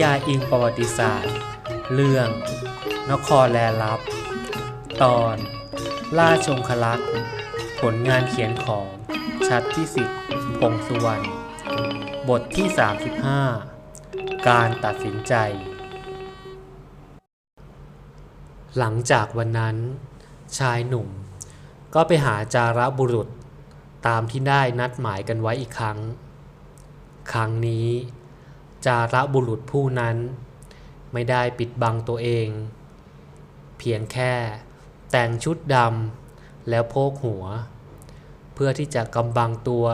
ยายอิงประวัติศาสตร์ เรื่อง นครแลลับ ตอน ล่าชงคลักษ์ผลงานเขียนของชัดที่สิทธิ์พงษ์สุวรรณบทที่ 35 การตัดสินใจ หลังจากวันนั้น ชายหนุ่ม ก็ไปหาจาระบุรุษ ตามที่ได้นัดหมายกันไว้อีกครั้ง ครั้งนี้ จาระบุรุษผู้นั้น ไม่ได้ปิดบังตัวเอง เพียงแค่แต่งชุดดำแล้วโพกหัว เพื่อที่จะกำบังตัว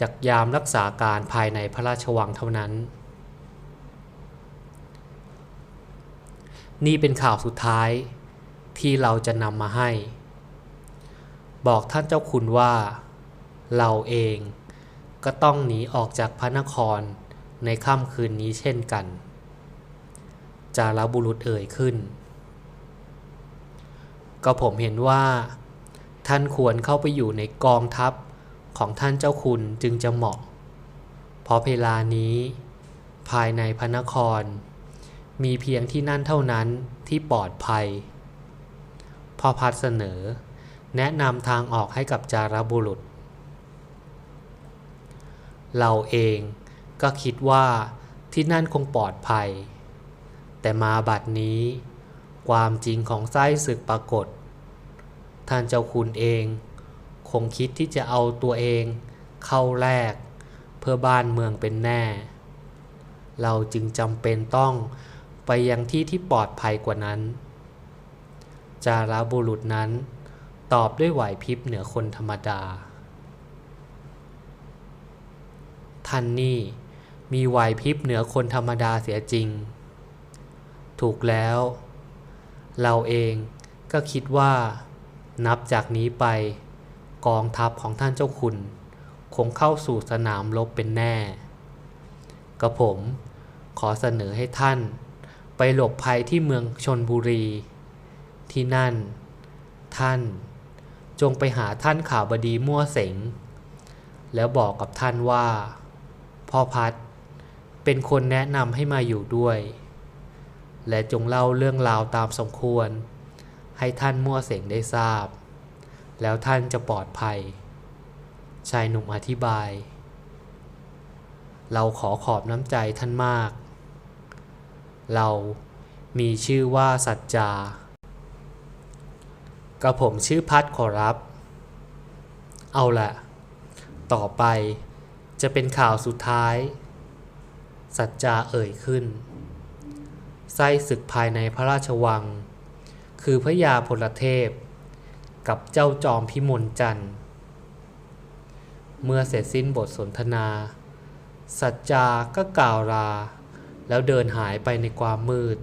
จากยามรักษาการภายในพระราชวังเท่านั้น นี่เป็นข่าวสุดท้ายที่เราจะนำมาให้ บอกท่านเจ้าคุณว่า เราเองก็ต้องหนีออกจากพระนคร ในค่ำคืนนี้เช่นกัน จาราบุรุษเอ่ยขึ้น ก็ผมเห็นว่า ท่านควรเข้าไปอยู่ในกองทัพของท่านเจ้าคุณจึงจะเหมาะ เพราะเวลานี้ภายในพระนคร มีเพียงที่นั่นเท่านั้นที่ปลอดภัย พอพัดเสนอ แนะนำทางออกให้กับจาราบุรุษ เราเอง ก็คิดว่าที่นั่นคงปลอดภัย แต่มาบัดนี้ ความจริงของไส้ศึกปรากฏ ท่านเจ้าคุณเอง คงคิดที่จะเอาตัวเองเข้าแลกเพื่อบ้านเมืองเป็นแน่ เราจึงจำเป็นต้องไปยังที่ที่ปลอดภัยกว่านั้น จาราบุรุษนั้นตอบด้วยไหวพริบเหนือคนธรรมดา ท่านนี่ มีไหวพริบเหนือคนธรรมดาเสียจริง ถูกแล้ว เราเองก็คิดว่า นับจากนี้ไป กองทัพของท่านเจ้าคุณ คงเข้าสู่สนามรบเป็นแน่ กระผมขอเสนอให้ท่าน ไปหลบภัยที่เมืองชนบุรี ที่นั่น ท่านจงไปหาท่านข่าวบดีมั่วเสงแล้วบอกกับท่านว่า พ่อพัด เป็นคนแนะนำให้มาอยู่ด้วย และจงเล่าเรื่องราวตามสมควร ให้ท่านมั่วเสงได้ทราบ แล้วท่านจะปลอดภัย ชายหนุ่มอธิบาย เราขอขอบน้ำใจท่านมาก เรามีชื่อว่าสัจจา กระผมชื่อพัดขอรับ เอาละ ต่อไปจะเป็นข่าวสุดท้าย สัจจาเอ่ยขึ้น ไส้ศึกภายในพระราชวัง คือพระยาพลเทพ กับเจ้าจอมพิมลจันทร์ เมื่อเสร็จสิ้นบทสนทนา สัจจาก็กล่าวลา แล้วเดินหายไปในความมืด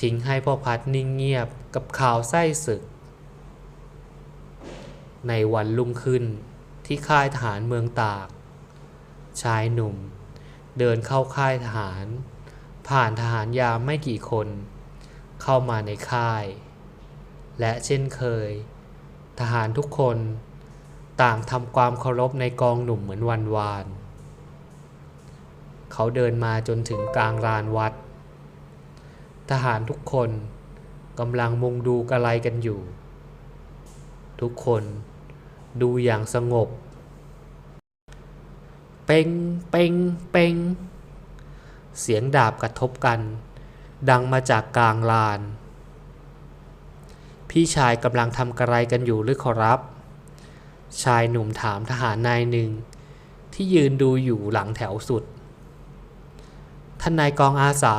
ทิ้งให้พ่อพัดนิ่งเงียบกับข่าวไส้ศึก ในวันรุ่งขึ้นที่ค่ายทหารเมืองตาก ชายหนุ่ม เดินเข้าค่ายทหาร ผ่านทหารยามไม่กี่คน เข้ามาในค่าย และเช่นเคย ทหารทุกคนต่างทำความเคารพในกองหนุ่มเหมือนวันวาน เขาเดินมาจนถึงกลางลานวัด ทหารทุกคนกำลังมุงดูกระไรกันอยู่ ทุกคนดูอย่างสงบ เป่งเป่งเป่งเสียงดาบกระทบกัน ดังมาจากกลางลาน พี่ชายกำลังทำกระไรกันอยู่หรือขอรับ ชายหนุ่มถามทหารนายหนึ่ง ที่ยืนดูอยู่หลังแถวสุด ท่านนายกองอาสา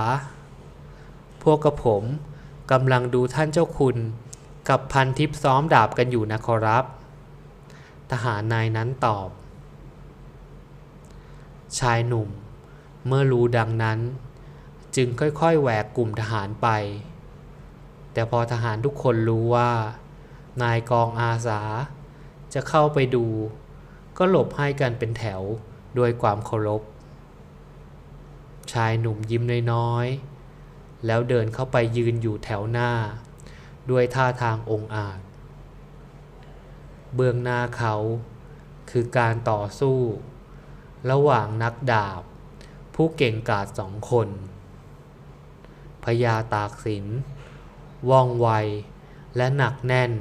พวกกระผมกำลังดูท่านเจ้าคุณกับพันทิพซ้อมดาบกันอยู่นะขอรับ ทหารนายนั้นตอบ ชายหนุ่ม เมื่อรู้ดังนั้น จึงค่อยๆแหวกกลุ่มทหารไป แต่พอทหารทุกคนรู้ว่า นายกองอาสา จะเข้าไปดู ก็หลบให้กันเป็นแถวด้วยความเคารพ ชายหนุ่มยิ้มน้อยๆ แล้วเดินเข้าไปยืนอยู่แถวหน้า ด้วยท่าทางองอาจ เบื้องหน้าเขาคือการต่อสู้ ระหว่างนักดาบ ผู้เก่งกาจสองคนพญาตากสินว่องไว และหนักแน่น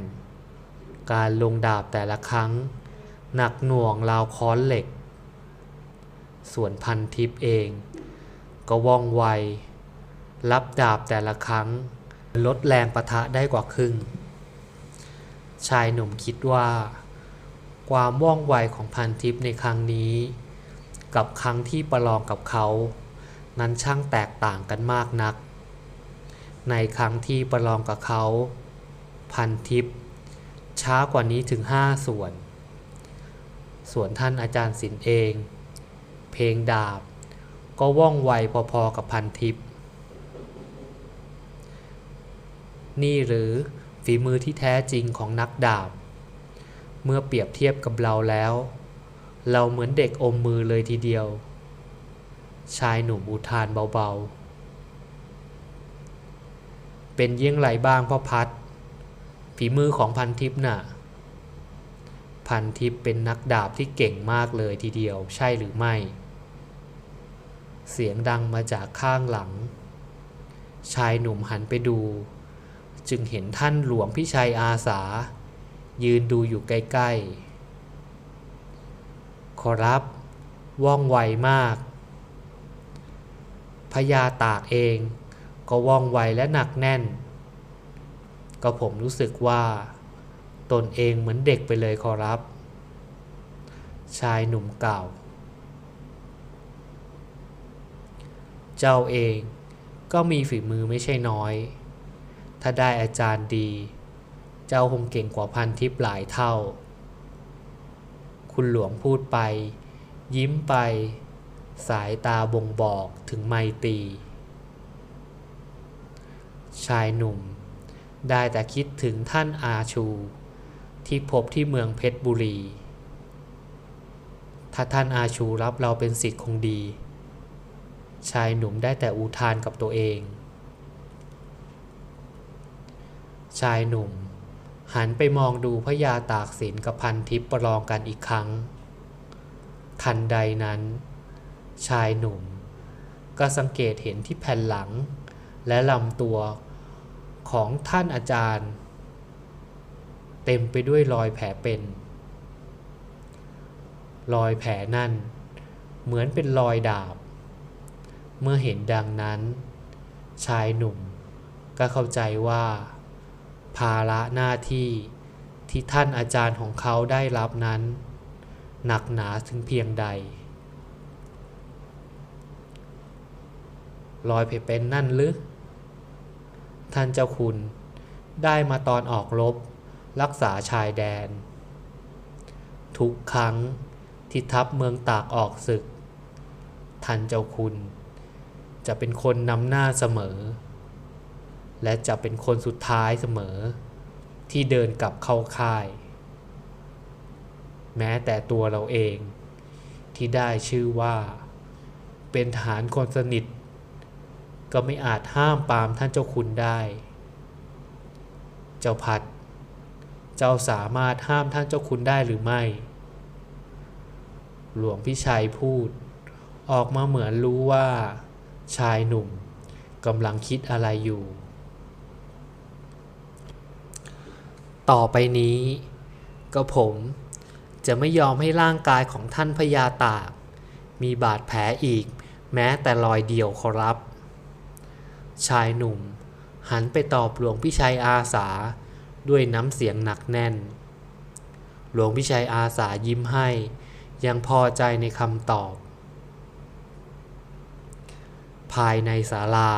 การลงดาบแต่ละครั้ง หนักหน่วงราวค้อนเหล็ก ส่วนพันทิพย์เอง ก็ว่องไว รับดาบแต่ละครั้ง ลดแรงประทะได้กว่าครึ่ง ชายหนุ่มคิดว่า ความว่องไวของพันทิพย์ในครั้งนี้ กับครั้งที่ประลองกับเขา นั้นช่างแตกต่างกันมากนัก ในครั้งที่ประลองกับเขา พันทิพย์ช้ากว่านี้ถึงห้าส่วน ส่วนท่านอาจารย์ศิลป์เอง เพลงดาบ ก็ว่องไวพอๆกับพันทิพย์นี่หรือฝีมือที่แท้จริงของนักดาบ เมื่อเปรียบเทียบกับเราแล้ว เราเหมือนเด็กอมมือเลยทีเดียว ชายหนุ่มอุทานเบาๆ เป็นเยี่ยงไรบ้างพ่อพัดฝีมือของพันทิพย์น่ะ พันทิพย์เป็นนักดาบที่เก่งมากเลยทีเดียวใช่หรือไม่ เสียงดังมาจากข้างหลัง ชายหนุ่มหันไปดู จึงเห็นท่านหลวงพิชัยอาสา ยืนดูอยู่ใกล้ๆ ขอรับ ว่องไวมาก พญาตากเองก็ว่องไวและหนักแน่น ก็ผมรู้สึกว่า ตนเองเหมือนเด็กไปเลยขอรับ ชายหนุ่มเก่า เจ้าเองก็มีฝีมือไม่ใช่น้อย ถ้าได้อาจารย์ดี เจ้าคงเก่งกว่าพันทิพย์หลายเท่า คุณหลวงพูดไป ยิ้มไป สายตาบ่งบอกถึงไมตรีชายหนุ่ม ได้แต่คิดถึงท่านอาชู ที่พบที่เมืองเพชรบุรี ถ้าท่านอาชูรับเราเป็นสิทธิ์คงดี ชายหนุ่มได้แต่อุทานกับตัวเอง ชายหนุ่ม หันไปมองดูพระยาตากสินกับพันทิพย์ประลองกันอีกครั้ง ทันใดนั้น ชายหนุ่ม ก็สังเกตเห็นที่แผ่นหลัง และลำตัวของท่านอาจารย์ เต็มไปด้วยรอยแผลเป็น รอยแผลนั่น เหมือนเป็นรอยดาบ เมื่อเห็นดังนั้น ชายหนุ่มก็เข้าใจว่า ภาระหน้าที่ที่ท่านอาจารย์ของเขาได้รับนั้น หนักหนาถึงเพียงใดรอยแผลเป็นนั่นหรือ ท่านเจ้าคุณได้มาตอนออกรบรักษาชายแดน ทุกครั้งที่ทัพเมืองตากออกศึก ท่านเจ้าคุณจะเป็นคนนำหน้าเสมอ และจะเป็นคนสุดท้ายเสมอ ที่เดินกลับเข้าค่าย แม้แต่ตัวเราเอง ที่ได้ชื่อว่า เป็นทหารคนสนิท ก็ไม่อาจห้ามปามท่านเจ้าคุณได้ เจ้าพัด เจ้าสามารถห้ามท่านเจ้าคุณได้หรือไม่ หลวงพิชัยพูด ออกมาเหมือนรู้ว่า ชายหนุ่มกำลังคิดอะไรอยู่ ต่อไปนี้ ก็ผมจะไม่ยอมให้ร่างกายของท่านพญาตาก มีบาดแผลอีกแม้แต่รอยเดียวขอรับ ชายหนุ่ม หันไปตอบหลวงพิชัยอาสาด้วยน้ำเสียงหนักแน่น หลวงพิชัยอาสายิ้มให้ ยังพอใจในคำตอบ ภายในศาลา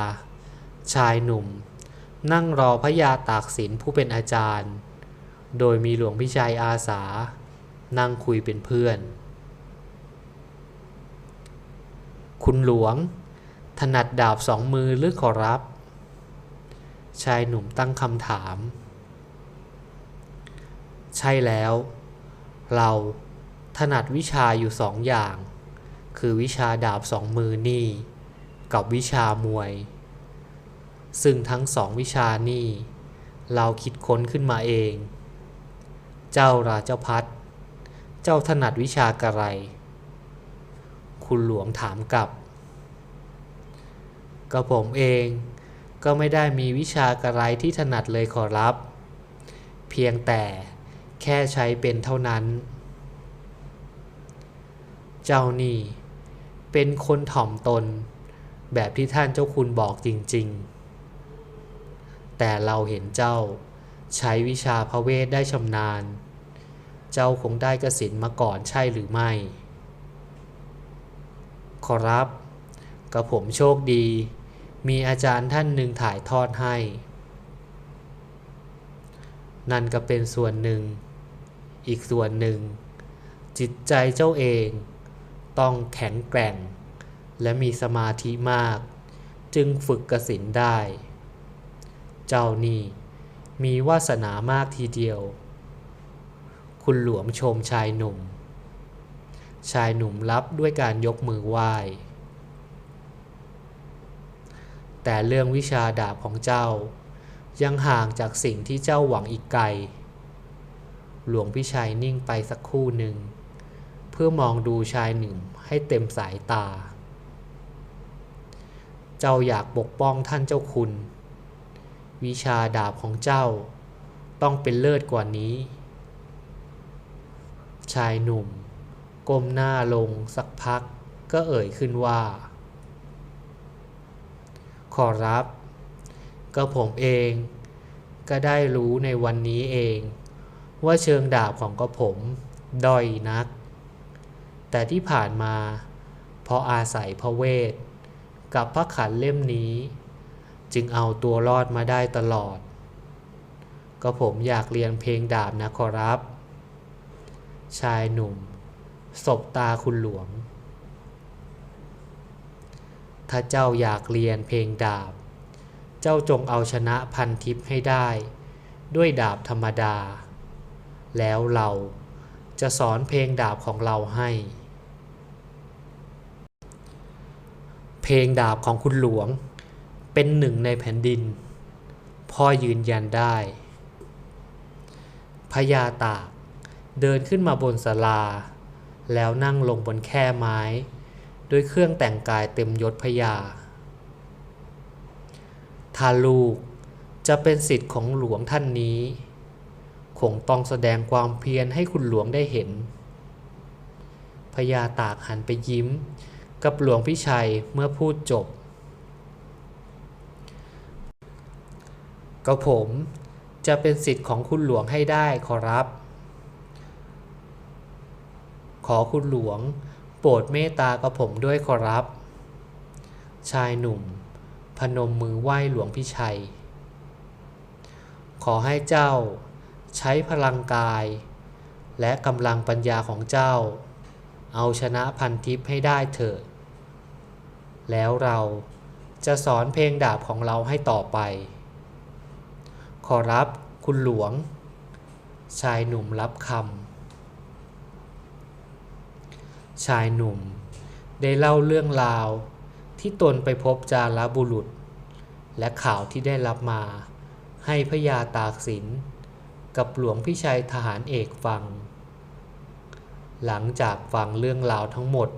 ชายหนุ่ม นั่งรอพระยาตากสินผู้เป็นอาจารย์ โดยมีหลวงพิชัยอาสา นั่งคุยเป็นเพื่อน คุณหลวง ถนัดดาบสองมือหรือขอรับ ชายหนุ่มตั้งคำถาม ใช่แล้ว เราถนัดวิชาอยู่สองอย่าง คือวิชาดาบสองมือนี่ กับวิชามวย ซึ่งทั้งสองวิชานี่ เราคิดค้นขึ้นมาเอง เจ้าราเจ้าพัด เจ้าถนัดวิชากระไร คุณหลวงถามกลับ ก็ผมเองก็ไม่ได้มีวิชากระไรที่ถนัดเลยขอรับ เพียงแต่แค่ใช้เป็นเท่านั้น เจ้านี่เป็นคนถ่อมตน แบบที่ท่านเจ้าคุณบอกจริง ๆ แต่เราเห็นเจ้า ใช้วิชาพระเวทได้ชำนาญ เจ้าคงได้กสินมาก่อนใช่หรือไม่ ขอรับกับผมโชคดี มีอาจารย์ท่านหนึ่งถ่ายทอดให้ นั่นก็เป็นส่วนหนึ่ง อีกส่วนหนึ่ง จิตใจเจ้าเอง ต้องแข็งแกร่ง และมีสมาธิมาก จึงฝึกกสินได้ เจ้านี่ มีวาสนามากทีเดียว คุณหลวงชมชายหนุ่ม ชายหนุ่มรับด้วยการยกมือไหว้ แต่เรื่องวิชาดาบของเจ้า ยังห่างจากสิ่งที่เจ้าหวังอีกไกล หลวงพิชัยนิ่งไปสักครู่หนึ่ง เพื่อมองดูชายหนุ่มให้เต็มสายตา เจ้าอยากปกป้องท่านเจ้าคุณ วิชาดาบของเจ้า ต้องเป็นเลิศกว่านี้ ชายหนุ่ม ก้มหน้าลงสักพักก็เอ่ยขึ้นว่า ขอรับ ก็ผมเอง ก็ได้รู้ในวันนี้เอง ว่าเชิงดาบของกระผมด้อยนัก แต่ที่ผ่านมาเพราะอาศัยพระเวท กับพระขันเล่มนี้ จึงเอาตัวรอดมาได้ตลอด ก็ผมอยากเรียนเพลงดาบนะขอรับ ชายหนุ่มสบตาคุณหลวง ถ้าเจ้าอยากเรียนเพลงดาบ เจ้าจงเอาชนะพันทิพย์ให้ได้ ด้วยดาบธรรมดา แล้วเราจะสอนเพลงดาบของเราให้ เพลงดาบของคุณหลวง เป็นหนึ่งในแผ่นดิน พ่อยืนยันได้พญาตากเดินขึ้นมาบนศาลา แล้วนั่งลงบนแค่ไม้ ด้วยเครื่องแต่งกายเต็มยศพญาถ้าลูกจะเป็นสิทธิ์ของหลวงท่านนี้ คงต้องแสดงความเพียรให้คุณหลวงได้เห็นพญาตากหันไปยิ้ม กับหลวงพิชัยเมื่อพูดจบ ก็ผมจะเป็นสิทธิ์ของคุณหลวงให้ได้ขอรับ ขอคุณหลวง โปรดเมตตากับผมด้วยขอรับ ชายหนุ่ม พนมมือไหว้หลวงพิชัย ขอให้เจ้า ใช้พลังกาย และกำลังปัญญาของเจ้า เอาชนะพันทิพย์ให้ได้เถอะ แล้วเราจะสอนเพลงดาบของเราให้ต่อไป ขอรับคุณหลวง ชายหนุ่มรับคำ ชายหนุ่ม ได้เล่าเรื่องราวที่ตนไปพบจาราบุรุษ และข่าวที่ได้รับมา ให้พญาตากสิน กับหลวงพิชัยทหารเอกฟัง หลังจากฟังเรื่องราวทั้งหมด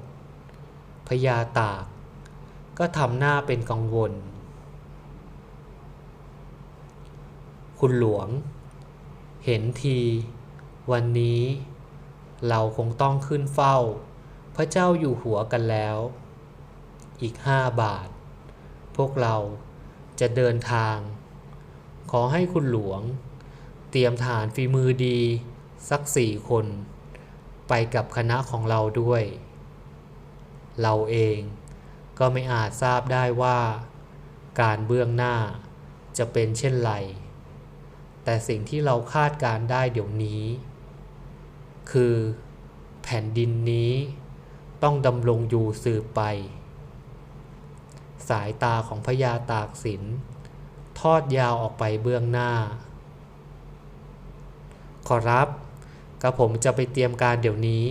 พญาตากก็ทำหน้าเป็นกังวล คุณหลวง เห็นที วันนี้ เราคงต้องขึ้นเฝ้า พระเจ้าอยู่หัวกันแล้ว อีกห้าบาท พวกเราจะเดินทาง ขอให้คุณหลวง เตรียมฐานฝีมือดี สักสี่คน ไปกับคณะของเราด้วย เราเองก็ไม่อาจทราบได้ว่า การเบื้องหน้าจะเป็นเช่นไร แต่สิ่งที่เราคาดการได้เดี๋ยวนี้ คือแผ่นดินนี้ต้องดำรงอยู่สืบไป สายตาของพญาตากสิน ทอดยาวออกไปเบื้องหน้า ขอรับกระผมจะไปเตรียมการเดี๋ยวนี้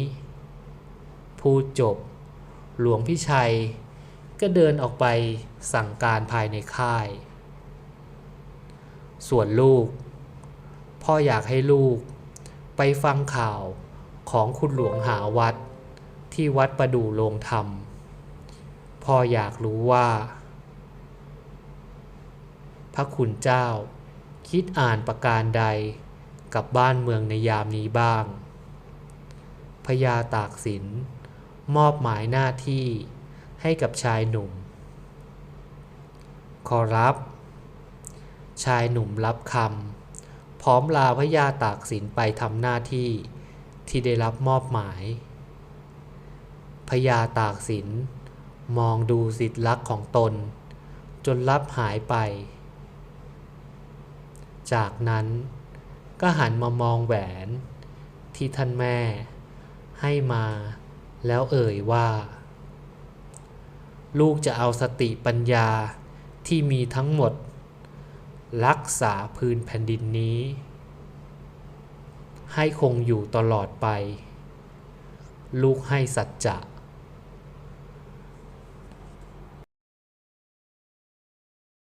พูดจบ หลวงพี่ชัย ก็เดินออกไปสั่งการภายในค่าย ส่วนลูก พ่ออยากให้ลูก ไปฟังข่าวของคุณหลวงหาวัด ที่วัดประดู่โรงธรรม พ่ออยากรู้ว่า พระคุณเจ้า คิดอ่านประการใดกับบ้านเมืองในยามนี้บ้าง พญาตากสิน มอบหมายหน้าที่ให้กับชายหนุ่ม ขอรับ ชายหนุ่มรับคำ พร้อมลาพญาตากสินไปทำหน้าที่ที่ได้รับมอบหมายพญาตากสินมองดูสิทธิลักษ์ของตน จนรับหายไป จากนั้นก็หันมามองแหวนที่ท่านแม่ให้มาแล้วเอ่ยว่า ลูกจะเอาสติปัญญาที่มีทั้งหมด รักษาพื้นแผ่นดินนี้ ให้คงอยู่ตลอดไป ลูกให้สัจจะ